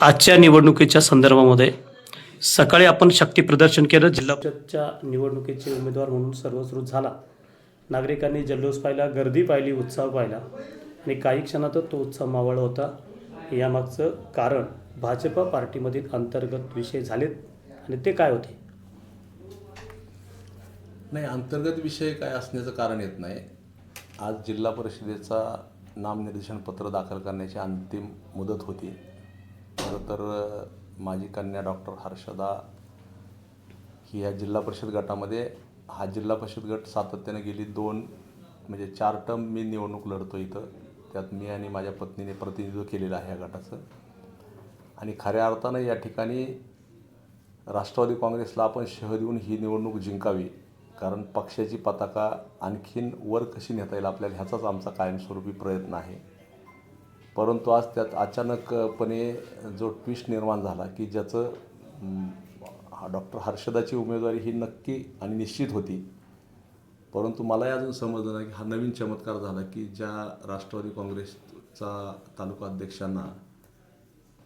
आजच्या निवडणुकीच्या संदर्भामध्ये सकाळी आपण शक्ती प्रदर्शन केलं. जिल्हा परिषदच्या निवडणुकीचे उमेदवार म्हणून सर्वश्रुत झाला. नागरिकांनी जल्लोष पाहिला गर्दी पाहिली उत्साह पाहिला. आणि काही क्षणातच तो उत्साह मावळला होता. यामागचं कारण भाजपा पार्टीमधील अंतर्गत विषय झालेत. आणि ते काय होते? नाही अंतर्गत विषय काय असण्याचं कारण येत नाही. आज जिल्हा परिषदेचा नामनिर्देशन पत्र दाखल करण्याची अंतिम मुदत होती. खरं तर माझी कन्या डॉक्टर हर्षदा ही या जिल्हा परिषद गटामध्ये हा जिल्हा परिषद गट सातत्याने गेली दोन म्हणजे चार टर्म मी निवडणूक लढतो इथं. त्यात मी आणि माझ्या पत्नीने प्रतिनिधित्व केलेलं आहे या गटाचं. आणि खऱ्या अर्थानं या ठिकाणी राष्ट्रवादी काँग्रेसला आपण शह देऊन ही निवडणूक जिंकावी कारण पक्षाची पताका आणखीन वर कशी नेता येईल आपल्याला ह्याचाच आमचा कायमस्वरूपी प्रयत्न आहे. परंतु आज त्यात अचानकपणे जो ट्विस्ट निर्माण झाला की ज्याचं डॉक्टर हर्षदाची उमेदवारी ही नक्की आणि निश्चित होती. परंतु मलाही अजून समजलं नाही की हा नवीन चमत्कार झाला की ज्या राष्ट्रवादी काँग्रेसचा तालुका अध्यक्षांना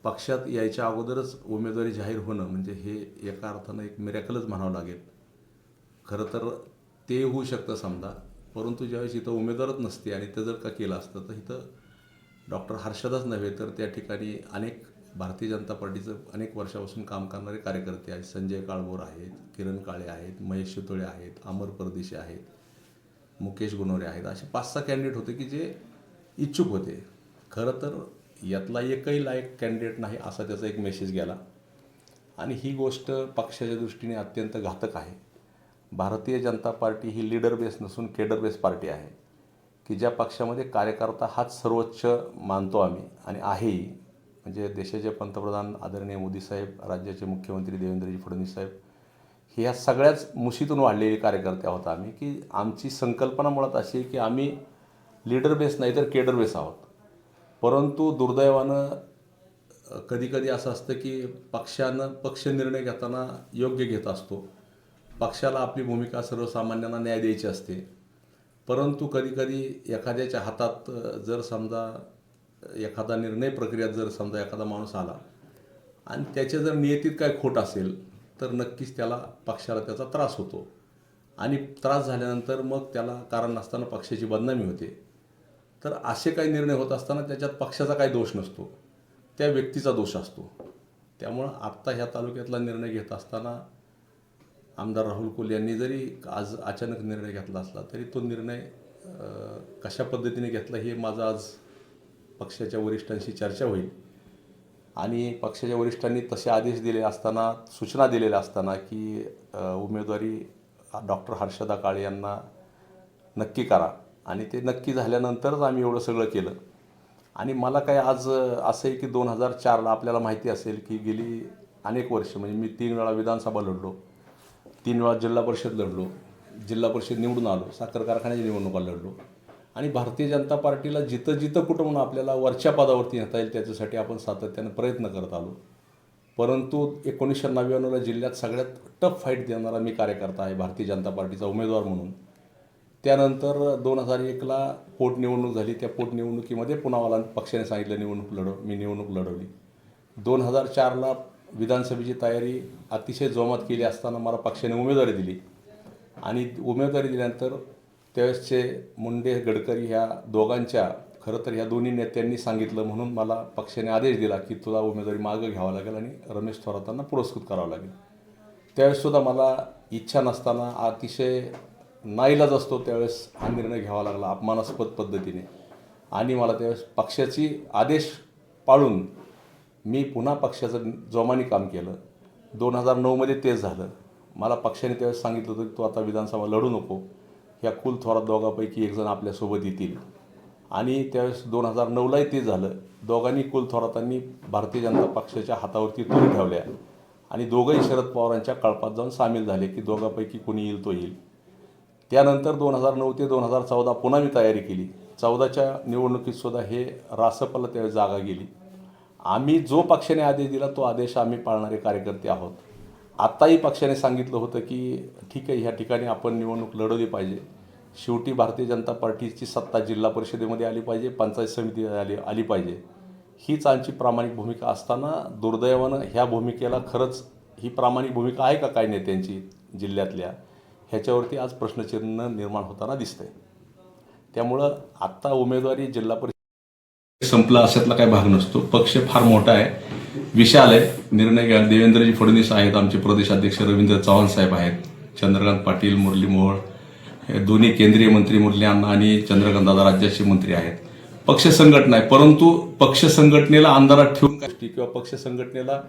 पक्षात यायच्या अगोदरच उमेदवारी जाहीर होणं म्हणजे हे एका अर्थानं एक मिरॅकलच म्हणावं लागेल. खरं तर ते होऊ शकतं समजा परंतु ज्यावेळेस इथं उमेदवारच नसते आणि ते जर का केलं असतं तर इथं डॉक्टर हर्षदाच नव्हे तर त्या ठिकाणी अनेक भारतीय जनता पार्टीचं अनेक वर्षापासून काम करणारे कार्यकर्ते आहेत. संजय काळभोर आहेत किरण काळे आहेत महेश शितोळे आहेत अमर परदेशी आहेत मुकेश गुनोरे आहेत. असे पाच सहा कॅन्डिडेट होते की जे इच्छुक होते. खरं तर यातला एकही लायक कॅन्डिडेट नाही असा त्याचा एक मेसेज गेला. आणि ही गोष्ट पक्षाच्या दृष्टीने अत्यंत घातक आहे. भारतीय जनता पार्टी ही लीडर बेस नसून केडर बेस पार्टी आहे. की ज्या पक्षामध्ये कार्यकर्ता हाच सर्वोच्च मानतो आम्ही आणि आहे. म्हणजे देशाचे पंतप्रधान आदरणीय मोदी साहेब राज्याचे मुख्यमंत्री देवेंद्रजी फडणवीस साहेब हे ह्या सगळ्याच मुशीतून वाढलेले कार्यकर्ते आहोत आम्ही की आमची संकल्पना मुळात अशी आहे की आम्ही लीडर बेस नाही तर केडर बेस आहोत. परंतु दुर्दैवानं कधीकधी असं असतं की पक्षानं पक्ष निर्णय घेताना योग्य घेत असतो. पक्षाला आपली भूमिका सर्वसामान्यांना न्याय द्यायची असते. परंतु कधीकधी एखाद्याच्या हातात जर समजा एखादा निर्णय प्रक्रियात जर समजा एखादा माणूस आला आणि त्याच्या जर नियतीत काय खोट असेल तर नक्कीच त्याला पक्षाला त्याचा त्रास होतो. आणि त्रास झाल्यानंतर मग त्याला कारण नसताना पक्षाची बदनामी होते. तर असे काही निर्णय होत असताना त्याच्यात पक्षाचा काही दोष नसतो. त्या व्यक्तीचा दोष असतो. त्यामुळं आत्ता ह्या तालुक्यातला निर्णय घेत असताना आमदार राहुल कोल यांनी जरी आज अचानक निर्णय घेतला असला तरी तो निर्णय कशा पद्धतीने घेतला हे माझं आज पक्षाच्या वरिष्ठांशी चर्चा होईल. आणि पक्षाच्या वरिष्ठांनी तसे आदेश दिले असताना सूचना दिलेल्या असताना की उमेदवारी डॉक्टर हर्षदा काळे यांना नक्की करा. आणि ते नक्की झाल्यानंतरच आम्ही एवढं सगळं केलं. आणि मला काय आज असं आहे की दोन हजार चारला आपल्याला माहिती असेल की गेली अनेक वर्ष म्हणजे मी तीन वेळा विधानसभा लढलो. तीन वेळा जिल्हा परिषद लढलो जिल्हा परिषद निवडून आलो साखर कारखान्याची निवडणुका लढलो. आणि भारतीय जनता पार्टीला जिथं जिथं कुठं म्हणून आपल्याला वरच्या पदावरती नेता येईल त्याच्यासाठी आपण सातत्यानं प्रयत्न करत आलो. परंतु एकोणीसशे नव्याण्णवला जिल्ह्यात सगळ्यात टफ फाईट देणारा मी कार्यकर्ता आहे भारतीय जनता पार्टीचा उमेदवार म्हणून. त्यानंतर दोन हजार एकला पोटनिवडणूक झाली. त्या पोटनिवडणुकीमध्ये पुन्हा मला पक्षाने सांगितलं निवडणूक लढव मी निवडणूक लढवली. दोन हजार चारला विधानसभेची तयारी अतिशय जोमात केली असताना मला पक्षाने उमेदवारी दिली. आणि उमेदवारी दिल्यानंतर त्यावेळेसचे मुंडे गडकरी ह्या दोघांच्या खरं तर ह्या दोन्ही नेत्यांनी सांगितलं म्हणून मला पक्षाने आदेश दिला की तुला उमेदवारी मागं घ्यावं लागेल आणि रमेश थोरातांना पुरस्कृत करावं लागेल. त्यावेळेससुद्धा मला इच्छा नसताना अतिशय नाईलाज असतो त्यावेळेस हा निर्णय घ्यावा लागला अपमानास्पद पद्धतीने. आणि मला त्यावेळेस पक्षाची आदेश पाळून मी पुन्हा पक्षाचं जोमाने काम केलं. दोन हजार नऊमध्ये तेच झालं. मला पक्षाने त्यावेळेस सांगितलं होतं की तू आता विधानसभा लढू नको. ह्या कुल थोरात दोघापैकी एक जण आपल्यासोबत येतील. आणि त्यावेळेस दोन हजार नऊलाही ते झालं. दोघांनी कुल थोरातांनी भारतीय जनता पक्षाच्या हातावरती तोल ठेवल्या. आणि दोघंही शरद पवारांच्या कळपात जाऊन सामील झाले की दोघांपैकी कोणी येईल तो येईल. त्यानंतर दोन हजार नऊ ते दोन हजार चौदा पुन्हा मी तयारी केली. चौदाच्या निवडणुकीतसुद्धा हे रासपला त्यावेळेस जागा गेली. आम्ही जो पक्षाने आदेश दिला तो आदेश आम्ही पाळणारे कार्यकर्ते आहोत. आत्ताही पक्षाने सांगितलं होतं की ठीक आहे ह्या ठिकाणी आपण निवडणूक लढवली पाहिजे. शेवटी भारतीय जनता पार्टीची सत्ता जिल्हा परिषदेमध्ये आली पाहिजे पंचायत समिती आली आली पाहिजे. हीच आमची प्रामाणिक भूमिका असताना दुर्दैवानं ह्या भूमिकेला खरंच ही प्रामाणिक भूमिका आहे का काय नेत्यांची जिल्ह्यातल्या? ह्याच्यावरती आज प्रश्नचिन्ह निर्माण होताना दिसतंय. त्यामुळं आत्ता उमेदवारी जिल्हा परिषद संपला अशातला काही भाग नसतो. पक्ष फार मोठा आहे. विशाल आहे. निर्णय घ्या. देवेंद्रजी फडणवीस आहेत. आमचे प्रदेशाध्यक्ष रवींद्र चव्हाण साहेब आहेत. चंद्रकांत पाटील मुरली मोहोळ हे दोन्ही केंद्रीय मंत्री मुरली अण्णा आणि चंद्रकांत दादा राज्याचे मंत्री आहेत. पक्ष संघटना आहे. परंतु पक्ष संघटनेला अंधारात ठेवून काय किंवा पक्ष संघटनेला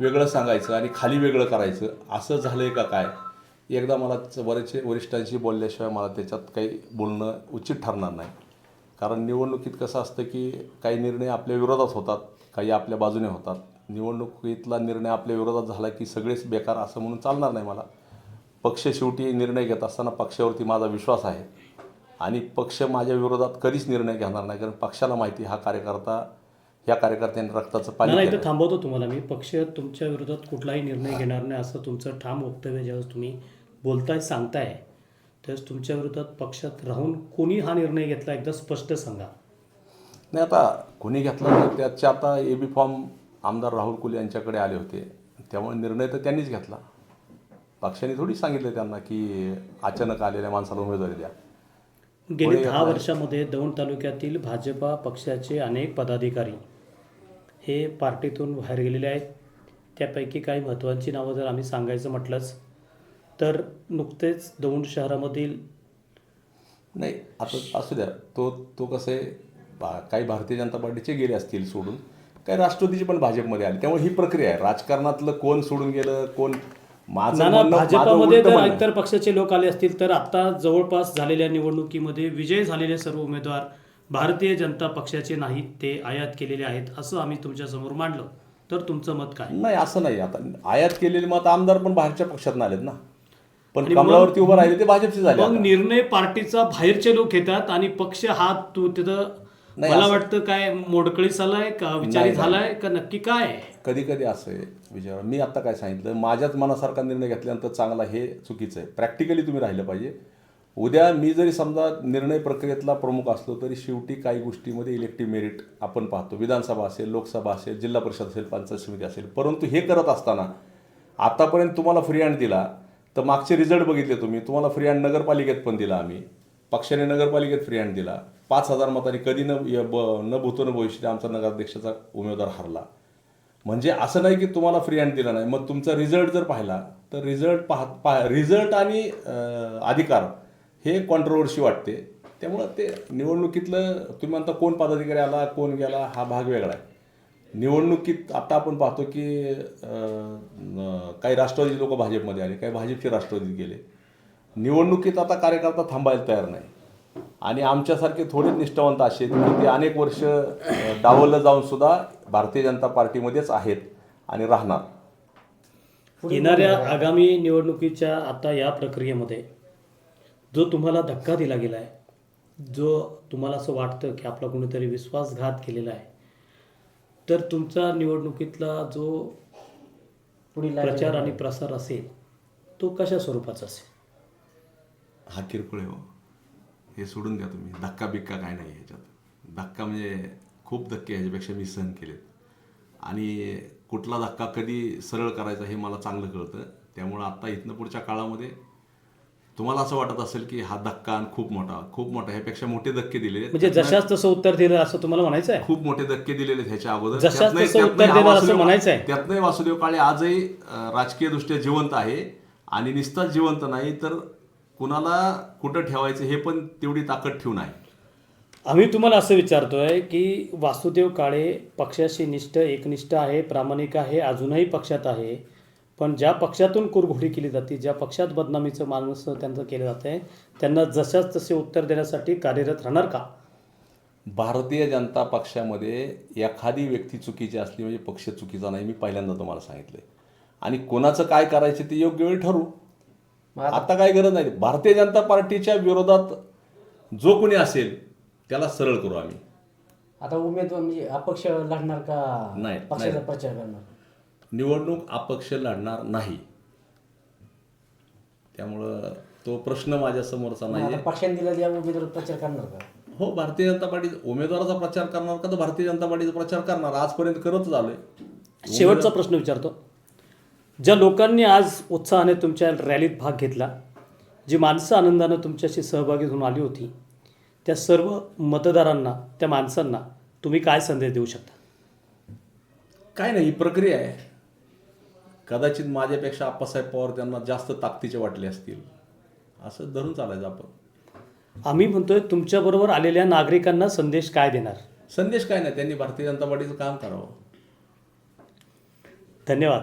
वेगळं सांगायचं आणि खाली वेगळं करायचं असं झालंय का काय? एकदा मला बरेचसे वरिष्ठांशी बोलल्याशिवाय मला त्याच्यात काही बोलणं उचित ठरणार नाही. कारण निवडणुकीत कसं असतं की काही निर्णय आपल्या विरोधात होतात काही आपल्या बाजूने होतात. निवडणुकीतला निर्णय आपल्या विरोधात झाला की सगळेच बेकार असं म्हणून चालणार नाही मला. पक्ष शेवटी निर्णय घेत असताना पक्षावरती माझा विश्वास आहे. आणि पक्ष माझ्या विरोधात कधीच निर्णय घेणार नाही कारण पक्षाला माहिती हा कार्यकर्ता ह्या कार्यकर्त्यांनी रक्ताचं पाणी नाही थांबवतो तुम्हाला मी. पक्ष तुमच्या विरोधात कुठलाही निर्णय घेणार नाही असं तुमचं ठाम वक्तव्य ज्यावेळेस तुम्ही बोलताय सांगताय त्यावेळेस तुमच्या विरोधात पक्षात राहून कोणी हा निर्णय घेतला एकदा स्पष्ट सांगा. नाही आता कोणी घेतला तर त्याचे आता ए बी फॉर्म आमदार राहुल कुल यांच्याकडे आले होते. त्यामुळे निर्णय तर त्यांनीच घेतला. पक्षाने थोडी सांगितलं त्यांना की अचानक आलेल्या माणसाला उमेदवारी द्या गेली कोणी दहा? वर्षामध्ये दौंड तालुक्यातील भाजपा पक्षाचे अनेक पदाधिकारी हे पार्टीतून बाहेर गेलेले आहेत. त्यापैकी काही महत्त्वाची नावं जर आम्ही सांगायचं म्हटलंच तर नुकतेच दौंड शहरामधील नाही आता असू द्या. तो तो कसं आहे बा काही भारतीय जनता पार्टीचे गेले असतील सोडून काही राष्ट्रवादीचे पण भाजपमध्ये आले. त्यामुळे ही प्रक्रिया आहे. राजकारणातलं कोण सोडून गेलं कोण माझं नाना म्हणणं- माझं भाजपामध्ये उलटं जर म्हणणं. आहे. इतर पक्षाचे लोक आले असतील तर आता जवळपास झालेल्या निवडणुकीमध्ये विजय झालेले सर्व उमेदवार भारतीय जनता पक्षाचे नाहीत ते आयात केलेले आहेत असं आम्ही तुमच्यासमोर मांडलं. तर तुमचं मत काय? नाही असं नाही. आता आयात केलेले मत आमदार पण बाहेरच्या पक्षात आलेत ना. पण कमळावरती उभं राहिले ते भाजपचे झाले मग आता. निर्णय पार्टीचा बाहेरचे लोक घेतात आणि पक्ष हा तू तिथं नाही, मला असं- वाटतं काय मोडकळी झालाय का विचारी नाही, झालाय का नक्की काय? आहे? कधी कधी असं आहे विजय मी आता काय सांगितलं माझ्याच मनासारखा निर्णय घेतल्यानंतर चांगला हे चुकीचं आहे. प्रॅक्टिकली तुम्ही राहिलं पाहिजे. उद्या मी जरी समजा निर्णय प्रक्रियेतला प्रमुख असलो तरी शेवटी काही गोष्टीमध्ये इलेक्टिव्ह मेरिट आपण पाहतो. विधानसभा असेल लोकसभा असेल जिल्हा परिषद असेल पंचायत समिती असेल. परंतु हे करत असताना आतापर्यंत तुम्हाला फ्री हँड दिला तर मागचे रिझल्ट बघितले तुम्ही. तुम्हाला फ्री हँड नगरपालिकेत पण दिला आम्ही. पक्षाने नगरपालिकेत फ्री हँड दिला. पाच हजार मतांनी कधी न य- ब- न भूतो न भविष्यात आमचा नगराध्यक्षाचा उमेदवार हरला. म्हणजे असं नाही की तुम्हाला फ्री हँड दिला नाही. मग तुमचा रिझल्ट जर पाहिला तर रिझल्ट पाहत पाह रिझल्ट आणि अधिकार हे कॉन्ट्रोवर्सी वाटते. त्यामुळं ते निवडणुकीतलं तुम्ही म्हणता कोण पदाधिकारी आला कोण गेला हा भाग वेगळा आहे. निवडणुकीत आता आपण पाहतो की काही राष्ट्रवादी लोक भाजपमध्ये आले काही भाजपचे राष्ट्रवादीत गेले. निवडणुकीत आता कार्यकर्ता थांबायला तयार नाही. आणि आमच्यासारखे थोडे निष्ठावंत असे आहेत की ते अनेक वर्ष अं, डावललं जाऊन सुद्धा भारतीय जनता पार्टीमध्येच आहेत आणि राहणार. येणाऱ्या आगामी निवडणुकीच्या आता या प्रक्रियेमध्ये जो तुम्हाला धक्का दिला गेला आहे जो तुम्हाला असं वाटतं की आपला कोणीतरी विश्वासघात केलेला आहे तर तुमचा निवडणुकीतला जो प्रचार आणि प्रसार असेल तो कशा स्वरूपाचा असेल? हा किरकोळ आहे हो हे सोडून द्या तुम्ही. धक्का बिक्का काय नाही ह्याच्यात धक्का म्हणजे खूप धक्के ह्याच्यापेक्षा मी सहन केलेत. आणि कुठला धक्का कधी सरळ करायचा हे मला चांगलं कळतं. त्यामुळं आत्ता इथनं पुढच्या काळामध्ये तुम्हाला असं वाटत असेल की हा धक्का खूप मोठा खूप मोठा ह्यापेक्षा मोठे धक्के दिलेले. म्हणजे जशाच तसं उत्तर दिलं असं तुम्हाला म्हणायचं आहे खूप मोठे धक्के दिलेले ह्याच्या अगोदर त्यातनंही- वासुदेव- म्हणायचं आहे. त्यातनंही वासुदेव काळे आजही अं, राजकीयदृष्ट्या जिवंत आहे आणि नुसताच जिवंत नाही तर कुणाला कुठं ठेवायचं हे पण तेवढी ताकद ठेवून आहे आम्ही तुम्हाला असं विचारतोय की वासुदेव काळे पक्षाशी निष्ठ एकनिष्ठ आहे प्रामाणिक आहे अजूनही पक्षात आहे पण ज्या पक्षातून कुरघोडी केली जाते ज्या पक्षात बदनामीचं माणूस त्यांचं केलं जातं आहे त्यांना जशाच तसे उत्तर देण्यासाठी कार्यरत राहणार का? भारतीय जनता पक्षामध्ये एखादी व्यक्ती चुकीची असली म्हणजे पक्ष चुकीचा नाही मी पहिल्यांदा तुम्हाला सांगितलंय. आणि कोणाचं काय करायचं ते योग्य वेळी ठरू आता काय गरज नाही. भारतीय जनता पार्टीच्या विरोधात जो कोणी असेल त्याला सरळ करू आम्ही. आता उमेदवार म्हणजे अपक्ष लढणार का? नाही, पक्षाचा. प्रचार करणार? निवडणूक अपक्ष लढणार नाही. त्यामुळं तो प्रश्न माझ्या समोरचा मग नाही पक्षाने दिला त्या उमेदवार प्रचार करणार का? हो भारतीय जनता पार्टी उमेदवाराचा प्रचार करणार का तर भारतीय जनता पार्टीचा प्रचार करणार. आजपर्यंत करतच आलोय शेवटचा प्रश्न विचारतो. ज्या लोकांनी आज उत्साहाने तुमच्या रॅलीत भाग घेतला जी माणसं आनंदानं तुमच्याशी सहभागी होऊन आली होती त्या सर्व मतदारांना त्या माणसांना तुम्ही काय संदेश देऊ शकता? काय नाही ही प्रक्रिया आहे. कदाचित माझ्यापेक्षा आप्पासाहेब पवार त्यांना जास्त ताकदीचे वाटले असतील. असं धरून चालायचं आपण. आम्ही म्हणतोय तुमच्याबरोबर आलेल्या नागरिकांना संदेश काय देणार? संदेश काय नाही त्यांनी भारतीय जनता पार्टीचं काम करावं. धन्यवाद.